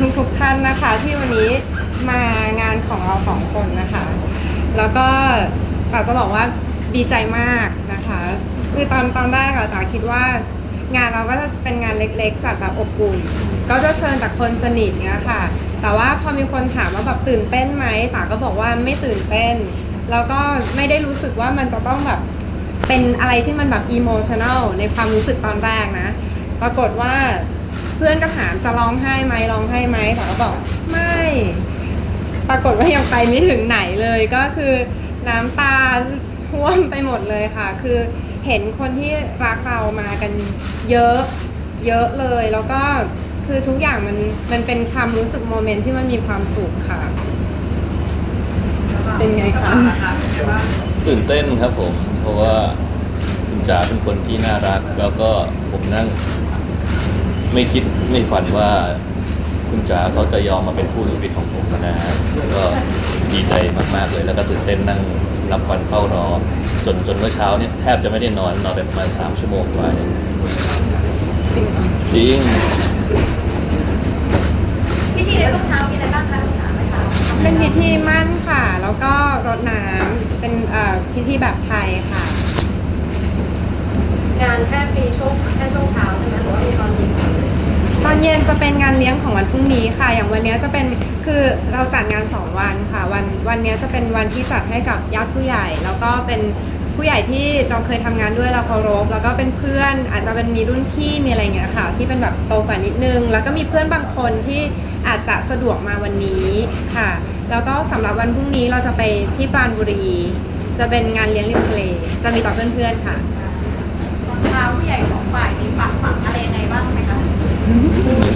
ทุกทุกๆท่านนะคะ ที่วันนี้มางานของเราสองคนนะคะ แล้วก็ป๋าจะบอกว่าดีใจมากนะคะคือตอนตอนแรกอะจ๋าคิดว่างานเราก็จะเป็นงานเล็กๆจัดแบบอบอุ่นก็จะเชิญแต่คนสนิทเนี้ยค่ะ แต่ว่าพอมีคนถามว่าแบบตื่นเต้นไหมจ๋าก็บอกว่าไม่ตื่นเต้น แล้วก็ไม่ได้รู้สึกว่ามันจะต้องแบบเป็นอะไรที่มันแบบอิโมชัน a ลในความรู้สึกตอนแรกนะ ปรากฏว่า พื่อนก็ถามจะร้องไห้ไหมร้องไห้ไหมแต่ก็บอกไม่ ปรากฏว่ายังไปไม่ถึงไหนเลยก็คือน้ำตาท่วมไปหมดเลยค่ะ คือเห็นคนที่รักเรามากันเยอะเยอะเลย แล้วก็คือทุกอย่างมันมันเป็นความรู้สึกโมเมนต์ที่มันมีความสุขค่ะ เป็นไงคะ ตื่นเต้นครับผม เพราะว่าคุณจ๋าเป็นคนที่น่ารัก แล้วก็ผมนั่ง ไม่คิดไม่ฝันว่าคุณจ๋าเขาจะยอมมาเป็นคู่ชีวิตของผมนะฮะก็ดีใจมากๆเลย แล้วก็ตื่นเต้นนั่งรับวันเข้ารอ จนจนเมื่อเช้าเนี่ยแทบจะไม่ได้นอนนอนไปประมาณสามชั่วโมงกว่าเนี่ยจริงพิธีในช่วงเช้ามีอะไรบ้างคะพี่จ๋าเมื่อเช้าเป็นพิธีมั่นค่ะ แล้วก็รดน้ำเป็นเอ่อพิธีแบบไทยค่ะ งานแค่ปีช่วงแค่ช่วงเช้าใช่ไหมหรือว่ามีตอนเย็นต อนเย็นจะเป็นงานเลี้ยงของวันพรุ่งนี้ค่ะ อย่างวันนี้จะเป็นคือเราจัดงาน 2 วันค่ะ วันวันนี้จะเป็นวันที่จัดให้กับญาติผู้ใหญ่ แล้วก็เป็นผู้ใหญ่ที่เราเคยทำงานด้วยเราเคารพแล้วก็เป็นเพื่อนอาจจะเป็นมีรุ่นพี่มีอะไรเงี้ยค่ะ ที่เป็นแบบโตกว่านิดนึง แล้วก็มีเพื่อนบางคนที่อาจจะสะดวกมาวันนี้ค่ะ แล้วก็สำหรับวันพรุ่งนี้เราจะไปที่ปรานบุรี จะเป็นงานเลี้ยงริมทะเลจะมีต่อเพื่อนๆค่ะตอนเช้าผู้ใหญ่ของฝ่ายมีฝากฝังอะไรยังไงบ้างไหมคะ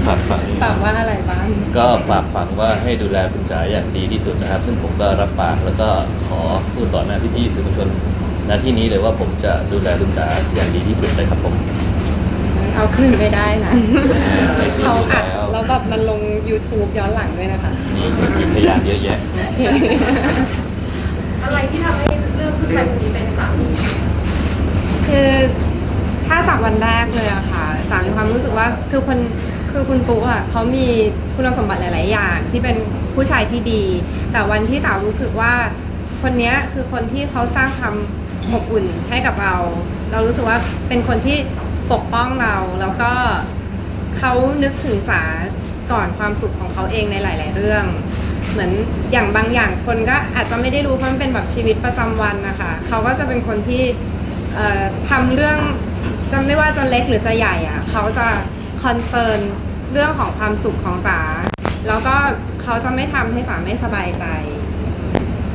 ฝากฝังฝากว่าอะไรบ้าง ก็ฝากฝังว่าให้ดูแลคุณจ๋าอย่างดีที่สุดนะครับ ซึ่งผมก็รับปากแล้วก็ขอพูดต่อหน้าพี่ๆสื่อมวลชนณที่นี้เลยว่าผมจะดูแลคุณจ๋าอย่างดีที่สุดเลยครับผมเอาขึ้นไม่ได้นะไม่ขึ้นเขาอยู่อัดแล้วแล้วแบบมันลง YouTube ย้อนหลังด้วยนะคะมีมีพยานเยอะแยะโอเคอะไรที่ทำให้เลือกผู้ชายคนนี้เป็นสามีคือ ถ้าจากวันแรกเลยอะค่ะจากมีความรู้สึกว่าคือคนคือคุณตุ๊อะเขามีคุณสมบัติหลาย ๆ อย่าง ที่เป็นผู้ชายที่ดี แต่วันที่จ๋ารู้สึกว่า คนเนี้ยคือคนที่เขาสร้างความอบอุ่นให้กับเรา เรารู้สึกว่าเป็นคนที่ปกป้องเราแล้วก็เขานึกถึงจ๋าก่อนความสุขของเขาเองในหลาย ๆ เรื่อง เหมือนอย่างบางอย่างคนก็อาจจะไม่ได้รู้เพราะมันเป็นแบบชีวิตประจำวันนะคะเขาก็จะเป็นคนที่เอ่อทำเรื่อง จะไม่ว่าจะเล็กหรือจะใหญ่อะเขาจะคอนเซิร์นเรื่องของความสุขของจ๋าแล้วก็เขาจะไม่ทำให้จ๋าไม่สบายใจ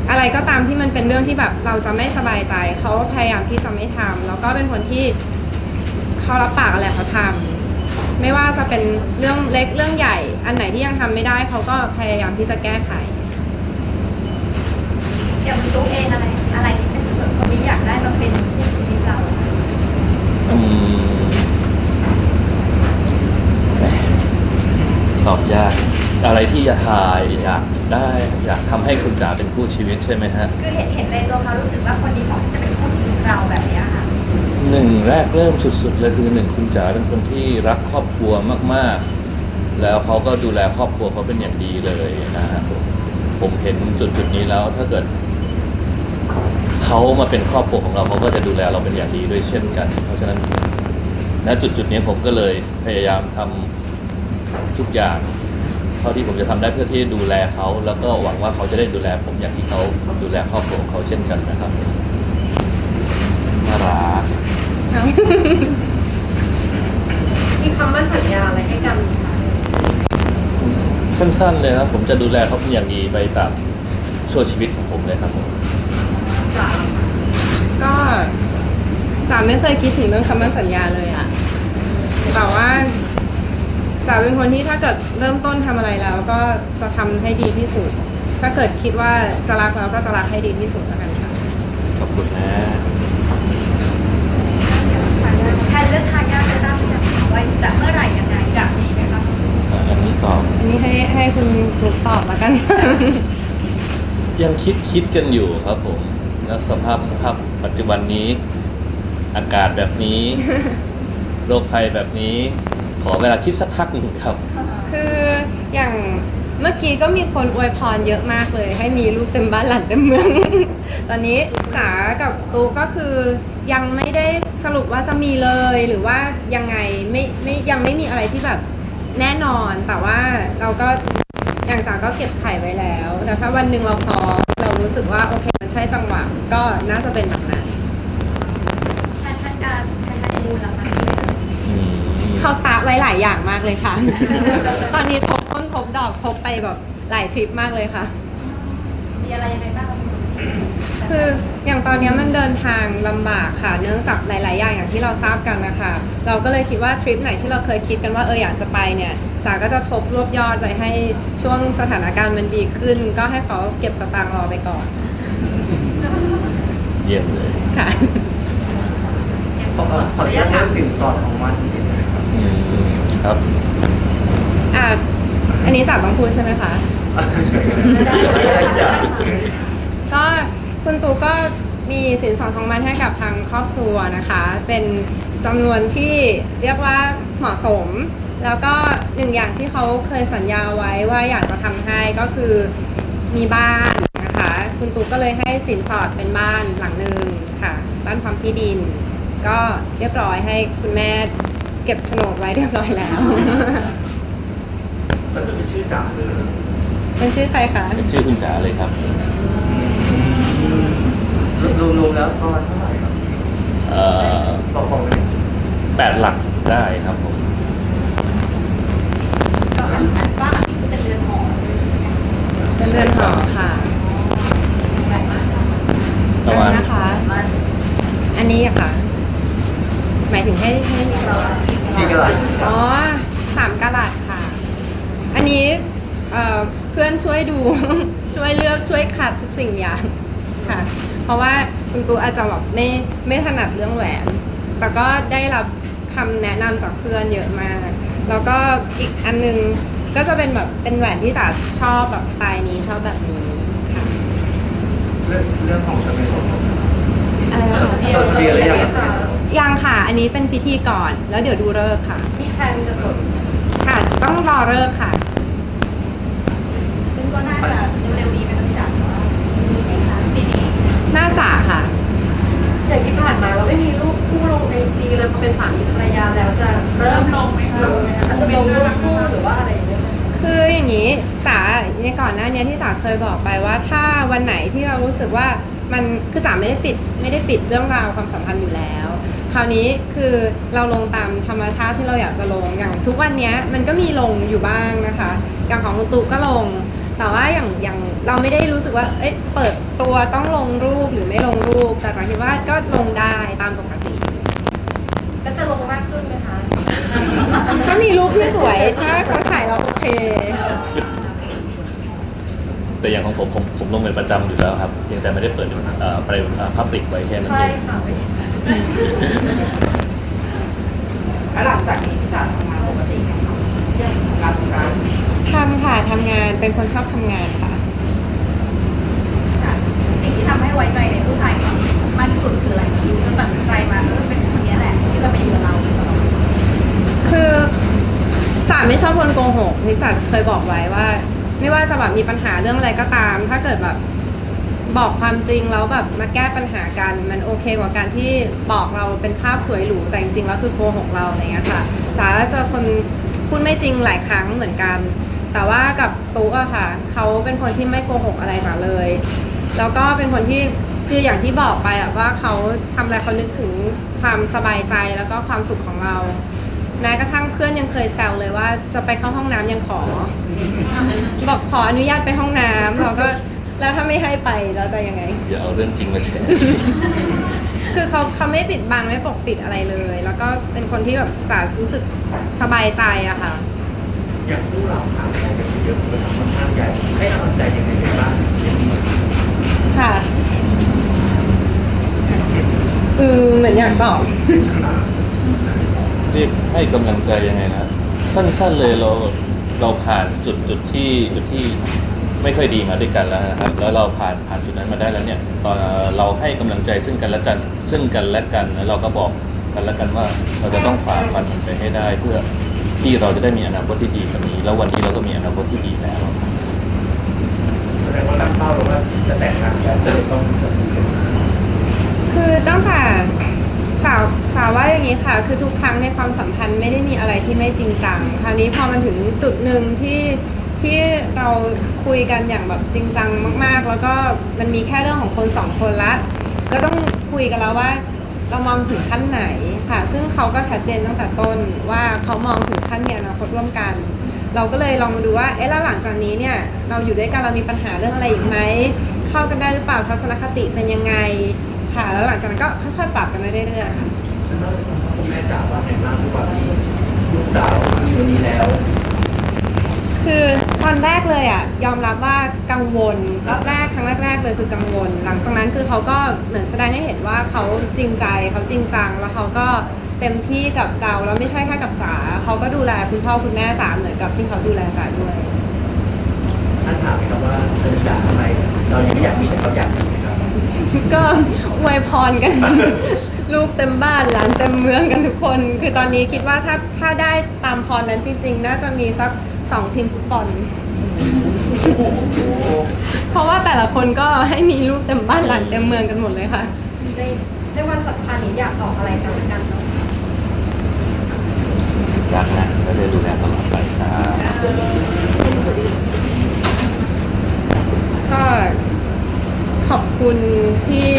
อะไรก็ตามที่มันเป็นเรื่องที่แบบเราจะไม่สบายใจ เขาพยายามที่จะไม่ทำแล้วก็เป็นคนที่เขารับปากอะไรเขาทำไม่ว่าจะเป็นเรื่องเล็กเรื่องใหญ่ อันไหนที่ยังทำไม่ได้เขาก็พยายามที่จะแก้ไข อย่างตุ๊กเองอะไรอะไรที่เป็นส่วนคนนี้อยากได้มาเป็น ตอบยาก อะไรที่อยากถ่ายอยากได้อยากทำให้คุณจ๋าเป็นคู่ชีวิตใช่ไหมฮะ คือเห็นเห็นในตัวเขารู้สึกว่าคนนี้เหมาะที่จะเป็นคู่ชีวิตเราแบบเนี้ยค่ะ หนึ่งแรกเริ่มสุดๆเลยคือหนึ่งคุณจ๋าเป็นคนที่รักครอบครัวมากๆ แล้วเขาก็ดูแลครอบครัวเขาเป็นอย่างดีเลยนะฮะผมผมเห็นจุดจุดๆนี้แล้วถ้าเกิด เขามาเป็นครอบครัวของเราเขาก็จะดูแลเราเป็นอย่างดีด้วยเช่นกัน เพราะฉะนั้นณจุดจุดๆนี้ผมก็เลยพยายามทำทุกอย่างเท่าที่ผมจะทำได้เพื่อที่จะดูแลเขา แล้วก็หวังว่าเขาจะได้ดูแลผมอย่างที่เขาดูแลครอบครัวของเขาเช่นกันนะครับน่ารักมีคำมั่นสัญญาอะไรให้กันไหมคะสั้นๆเลยครับ ผมจะดูแลเขาเป็นอย่างดีไปตามช่วงชีวิตของผมเลยครับผม จ๋าก็จ๋าไม่เคยคิดถึงเรื่องคำมั่นสัญญาเลยอะแต่ว่าจ๋าเป็นคนที่ถ้าเกิดเริ่มต้นทำอะไรแล้ว ก็จะทำให้ดีที่สุด ถ้าเกิดคิดว่าจะรักแล้วก็จะรักให้ดีที่สุดแล้วกันค่ะ ขอบคุณนะแทนเรื่องทายาทจะได้ไหมคะว่าจะเมื่อไหร่ยังไงอยากมีไหมคะอะอันนี้ตอบ อันนี้ให้ให้คุณกรุ๊ปตอบแล้วกัน ยังคิดคิดกันอยู่ครับผม แล้วสภาพสภาพปัจจุบันนี้ อากาศแบบนี้ โรคภัยแบบนี้ ขอเวลาคิดสักพักหนึ่งครับ คืออย่างเมื่อกี้ก็มีคนอวยพรเยอะมากเลย ให้มีลูกเต็มบ้านหลานเต็มเมือง ตอนนี้จ๋ากับตุ๊กก็คือยังไม่ได้สรุปว่าจะมีเลยหรือว่ายังไงไม่ไม่ยังไม่มีอะไรที่แบบแน่นอนแต่ว่าเราก็อย่างจ๋าก็เก็บไข่ไว้แล้ว แต่ถ้าวันหนึ่งเราพร้อมเรู้สึกว่าโอเคมันใช่จังหวะก็น่าจะเป็นแบบนั้นแทนการแทนการมูละคะอืมเขาตาไว้หลายอย่างมากเลยค่ะ ตอนนี้ทบต้นทบดอกทบไปแบบหลายทริปมากเลยค่ะ มีอะไรยังไงบ้าง คืออย่างตอนนี้มันเดินทางลำบากค่ะ เนื่องจากหลาย ๆ อย่างอย่างที่เราทราบกันนะคะ เราก็เลยคิดว่าทริปไหนที่เราเคยคิดกันว่าเอออยากจะไปเนี่ยจ๋าก็จะทบรวบยอดไว้ให้ช่วงสถานการณ์มันดีขึ้น ก็ให้เขาเก็บสตางค์รอไปก่อนเยี่ยมเลยค่ะ ขอขออนุญาตถามถึงก่อนของวันนิดนึงนะครับอืมครับ อะอันนี้จ๋าต้องพูดใช่ไหมคะก็ คุณตูก็มีสินสอดทองมันให้กับทางครอบครัวนะคะ เป็นจำนวนที่เรียกว่าเหมาะสม แล้วก็หนึ่งอย่างที่เขาเคยสัญญาไว้ว่าอยากจะทำให้ก็คือมีบ้านนะคะ คุณตูก็เลยให้สินสอดเป็นบ้านหลังหนึ่งค่ะ บ้านพร้อมที่ดิน ก็เรียบร้อยให้คุณแม่เก็บโฉนดไว้เรียบร้อยแล้ว ก็คือเป็นชื่อจ๋าเลยเป็นชื่อใครคะ เป็นชื่อคุณจ๋าเลยครับ รวมๆแล้วประมาณเท่าไหร่ครับเอ่อบอกบอกเลยแปดหลักได้ครับผมก็อันบ้านหลังนี้เป็นเรือนหอใช่ไหมเป็นเรือนหอค่ะ ใหญ่มากค่ะประมาณนะคะบ้านอันนี้อะค่ะ หมายถึงให้ให้เราสี่กะลัดอ๋อสามกะลัดค่ะ อันนี้เอ่อเพื่อนช่วยดู ช่วยเลือกช่วยขัดทุกสิ่งอย่างค่ะ ราะว่าคุณตูอาจจะแบบไม่ไม่ถนัดเรื่องแหวน แต่ก็ได้รับคำแนะนำจากเพื่อนเยอะมาก แล้วก็อีกอันนึงก็จะเป็นแบบเป็นแหวนที่จะชอบแบบสไตล์นี้ชอบแบบนี้ค่ะเรื่องเรื่องของจะเป็นของอะไรนะคะเคลียร์หรือยังครับยังค่ะ อันนี้เป็นพิธีก่อน แล้วเดี๋ยวดูเลิกษ์ค่ะมีแพลนจะจดค่ะ ต้องรอเลิกษ์ค่ะซึ่งก็น่าจะเร็วๆนี้เป็นที่จัดว่าปีนี้ไหมคะปีนี้ น่าจะค่ะ อย่างที่ผ่านมาเราไม่มีรูปคู่ลงไอจีเลยพอเป็นสามีภรรยาแล้วจะเริ่มลงไหมคะจะลงรูปคู่หรือว่าอะไรอย่างเงี้ยไหมคืออย่างนี้จ๋าในก่อนหน้านี้ที่จ๋าเคยบอกไปว่า ถ้าวันไหนที่เรารู้สึกว่ามันคือจ๋าไม่ได้ปิดไม่ได้ปิดเรื่องราวความสัมพันธ์อยู่แล้ว คราวนี้คือเราลงตามธรรมชาติที่เราอยากจะลงอย่าง ทุกวันเนี้ยมันก็มีลงอยู่บ้างนะคะ อย่างของคุณตุ๊กก็ลง แต่ว่าอย่างอย่างเราไม่ได้รู้สึกว่า เอ๊ะเปิดตัวต้องลงรูปหรือไม่ลงรูป แต่จ๋าคิดว่าก็ลงได้ตามปกติ ก็จะลงมากขึ้นไหมคะ ถ้ามีรูปที่สวยถ้าเขาถ่ายเราโอเค แต่อย่างของผมผมผมลงเป็นประจำอยู่แล้วครับเพียงแต่ไม่ได้เปิดเอ่อไปพับลิกไว้แค่นั้นใช่เอง ค่ะไม่เห็น แล้วหลังจากนี้จะทำงานปกติไหมคะการทำงาน ทำค่ะทำงานเป็น คนชอบทำงานค่ะจากสิ่งที่ทำให้ไว้ใจในผู้ชายคนนี้มากที่สุดคืออะไรจนตัดสินใจมาเออเป็นคนนี้แหละที่จะไปอยู่กับเราตลอดคือจ๋าไม่ชอบคนโกหกที่จ๋าเคยบอกไว้ว่า ไม่ว่าจะแบบมีปัญหาเรื่องอะไรก็ตาม ถ้าเกิดแบบบอกความจริงแล้วแบบมาแก้ปัญหากัน มันโอเคกว่าการที่บอกเราเป็นภาพสวยหรูแต่จริงๆแล้วคือโกหกเราอะไรเงี้ยค่ะจ๋าเจอคนพูดไม่จริงหลายครั้งเหมือนกัน แต่ว่ากับตุ๊กอะค่ะเขาเป็นคนที่ไม่โกหกอะไรจ๋าเลย แล้วก็เป็นคนที่คืออย่างที่บอกไปอะว่าเขาทำอะไรเขานึกถึงความสบายใจแล้วก็ความสุขของเราแม้กระทั่งเพื่อนยังเคยแซวเลยว่าจะไปเข้าห้องน้ำยังขอ บอกขออนุญาตไปห้องน้ำเราก็แล้วถ้าไม่ให้ไปเราจะยังไงอย่าเอาเรื่องจริงมาแชร์คือเขาเขาไม่ปิดบังไม่ปกปิดอะไรเลย แล้วก็เป็นคนที่แบบจะรู้สึกสบายใจอะค่ะ อย่างคู่เราถามใจกันเยอะเลยค่อนข้างใหญ่ให้กำลังใจยังไงกันบ้างอย่างนี้ค่ะอือเหมือนอยากบอกเรียกให้กำลังใจยังไงนะ สั้นๆเลยเราเราผ่านจุดจุดที่จุดที่ไม่ค่อยดีมาด้วยกันแล้วนะครับ แล้วเราผ่านผ่านจุดนั้นมาได้แล้วเนี่ยตอนเราให้กำลังใจซึ่งกันและกันซึ่งกันและกันแล้วเราก็บอกกันและกันว่าเราจะต้องฝ่าฟันมันไปให้ได้เพื่อ ที่เราจะได้มีอนาคตที่ดีแบบนี้ แล้ววันนี้เราก็มีอนาคตที่ดีแล้วแสดงว่าตั้งเป้าแล้วว่าจะแต่งงานกันต้องคือตั้งแต่สาวสาวว่าอย่างนี้ค่ะ คือทุกครั้งในความสัมพันธ์ไม่ได้มีอะไรที่ไม่จริงจังคราวนี้พอมันถึงจุดหนึ่งที่ที่เราคุยกันอย่างแบบจริงจังมาก ๆ แล้วก็มันมีแค่เรื่องของคนสองคนละก็ต้องคุยกันแล้วว่าเรามองถึงขั้นไหน ค่ะ ซึ่งเขาก็ชัดเจนตั้งแต่ต้นว่าเขามองถึงขั้นมีอนาคตร่วมกัน เราก็เลยลองมาดูว่า เอ๊ะแล้วหลังจากนี้เนี่ย เราอยู่ด้วยกันเรามีปัญหาเรื่องอะไรอีกไหม เข้ากันได้หรือเปล่า ทัศนคติเป็นยังไง ค่ะ แล้วหลังจากนั้นก็ค่อยๆปรับกันมาเรื่อยๆค่ะคุณแม่จ๋าว่าไงบ้างทุกวันนี้ลูกสาวมีวันนี้แล้ว คือตอนแรกเลยอะยอมรับว่ากังวลรอบแรกครั้งแรกๆเลยคือกังวล หลังจากนั้นคือเขาก็เหมือนแสดงให้เห็นว่าเขาจริงใจเขาจริงจังแล้วเขาก็เต็มที่กับเราแล้วไม่ใช่แค่กับจ๋าเขาก็ดูแลคุณพ่อคุณแม่จ๋าเหมือนกับที่เขาดูแลจ๋าด้วยท่านถามไหมครับว่าเธออยากอะไรเรายังไม่อยากมีแต่เขาอยากมีไหมครับก็อวยพรกัน ลูกเต็มบ้านหลานเต็มเมืองกันทุกคน คือตอนนี้คิดว่าถ้าถ้าได้ตามพรนั้นจริง ๆ น่าจะมีสัก สองทีมฟุตบอล เพราะว่าแต่ละคนก็ให้มีลูกเต็มบ้านหลานเต็มเมืองกันหมดเลยค่ะ ในในวันสำคัญนี้อยากบอกอะไรกันและกันเนาะรักนะก็เลยดูแลตลอดไปครับก็ขอบคุณที่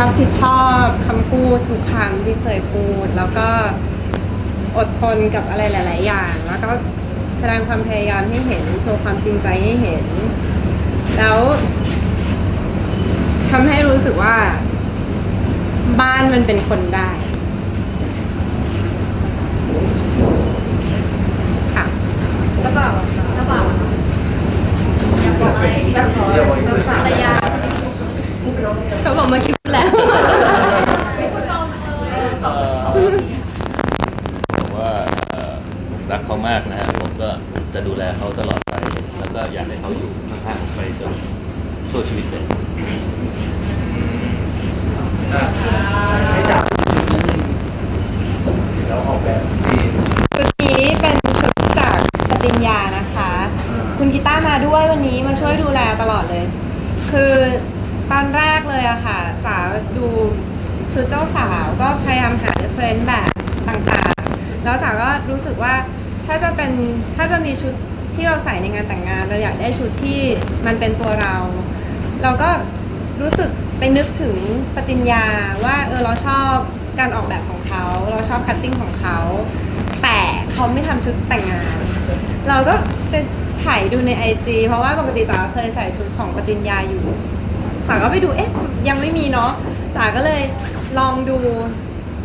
รับผิดชอบคำพูดทุกครั้งที่เคยพูด แล้วก็ อดทนกับอะไรหลาย ๆ อย่าง แล้วก็แสดงความพยายามให้เห็น โชว์ความจริงใจให้เห็น แล้วทำให้รู้สึกว่า บ้านมันเป็นคนได้ค่ะแล้วแบบระหว่างอยากบอกอะไรแล้วขอเจ้าสาวภรรยาเขาบอกเมื่อกี้พูดแล้ว ผมว่าเอ่อ รักเขามากนะฮะผมก็จะดูแลเขาตลอดไป แล้วก็อยากให้เขาอยู่ข้างๆผมไปจนชั่วชีวิตเลยให้จ๋าแล้วออกแบบที่ชุดนี้เป็นชุดจากปฏิญญานะคะ คุณกีต้ามาด้วยวันนี้มาช่วยดูแลตลอดเลย คือตอนแรกเลยอะค่ะจ๋าดูชุดเจ้าสาวก็พยายามหาเฟรนด์แบบต่างๆ แล้วจ๋าก็รู้สึกว่า ถ้าจะเป็นถ้าจะมีชุดที่เราใส่ในงานแต่งงาน เราอยากได้ชุดที่มันเป็นตัวเรา เราก็รู้สึกไปนึกถึงปฏิญญาว่าเออเราชอบการออกแบบของเขา เราชอบคัตติ้งของเขา แต่เขาไม่ทำชุดแต่งงาน เราก็ไปถ่ายดูในไอจเพราะว่าปกติจ๋าเคยใส่ชุดของปฏิญญาอยู่จ๋าก็ไปดูเอ๊ะยังไม่มีเนาะจ๋าก็เลยลองดู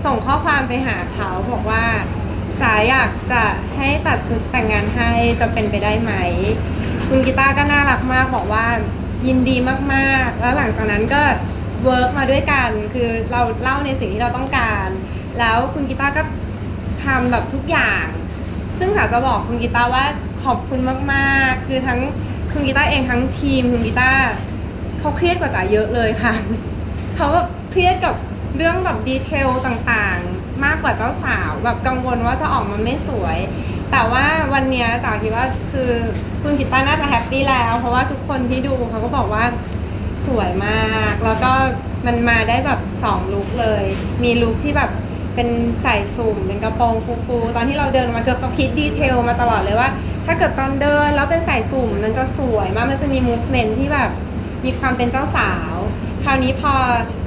ส่งข้อความไปหาเขาบอกว่า จ๋าอยากจะให้ตัดชุดแต่งงานให้จะเป็นไปได้ไหม คุณกีตาร์ก็น่ารักมากบอกว่ายินดีมากๆ แล้วหลังจากนั้นก็เวิร์กมาด้วยกัน คือเราเล่าในสิ่งที่เราต้องการ แล้วคุณกีตาร์ก็ทำแบบทุกอย่าง ซึ่งจ๋าจะบอกคุณกีตาร์ว่าขอบคุณมากๆ คือทั้งคุณกีตาร์เองทั้งทีมคุณกีตาร์เขาเครียดกว่าจ๋าเยอะเลยค่ะ เขาแบบเครียดกับเรื่องแบบดีเทลต่างๆ มากกว่าเจ้าสาว แบบกังวลว่าจะออกมาไม่สวย แต่ว่าวันนี้จ๋าคิดว่าคือคุณกิตตาน่าจะแฮปปี้แล้ว เพราะว่าทุกคนที่ดูเขาก็บอกว่าสวยมาก แล้วก็มันมาได้แบบสองลุคเลย มีลุคที่แบบเป็นใส่สุ่มเป็นกระโปรงฟูๆตอนที่เราเดินออกมาเกือบเขาคิดดีเทลมาตลอดเลยว่า ถ้าเกิดตอนเดินแล้วเป็นใส่สุ่มมันจะสวยมากมันจะมีมูฟเมนที่แบบมีความเป็นเจ้าสาว คราวนี้พอ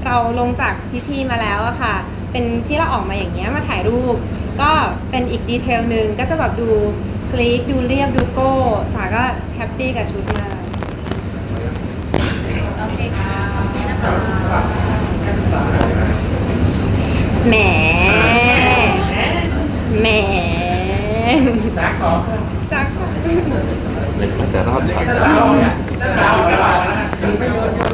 เราลงจากพิธีมาแล้วอะค่ะ เป็นที่เราออกมาอย่างเงี้ยมาถ่ายรูป ก็เป็นอีกดีเทลหนึ่งก็จะแบบดูสลีกดูเรียบดูโก้จ๋าก็แฮปปี้กับชุดมากโอเคค่ะนะคะแหม แหมจ๋าขอจักเลยแต่รอดช็อตจ๋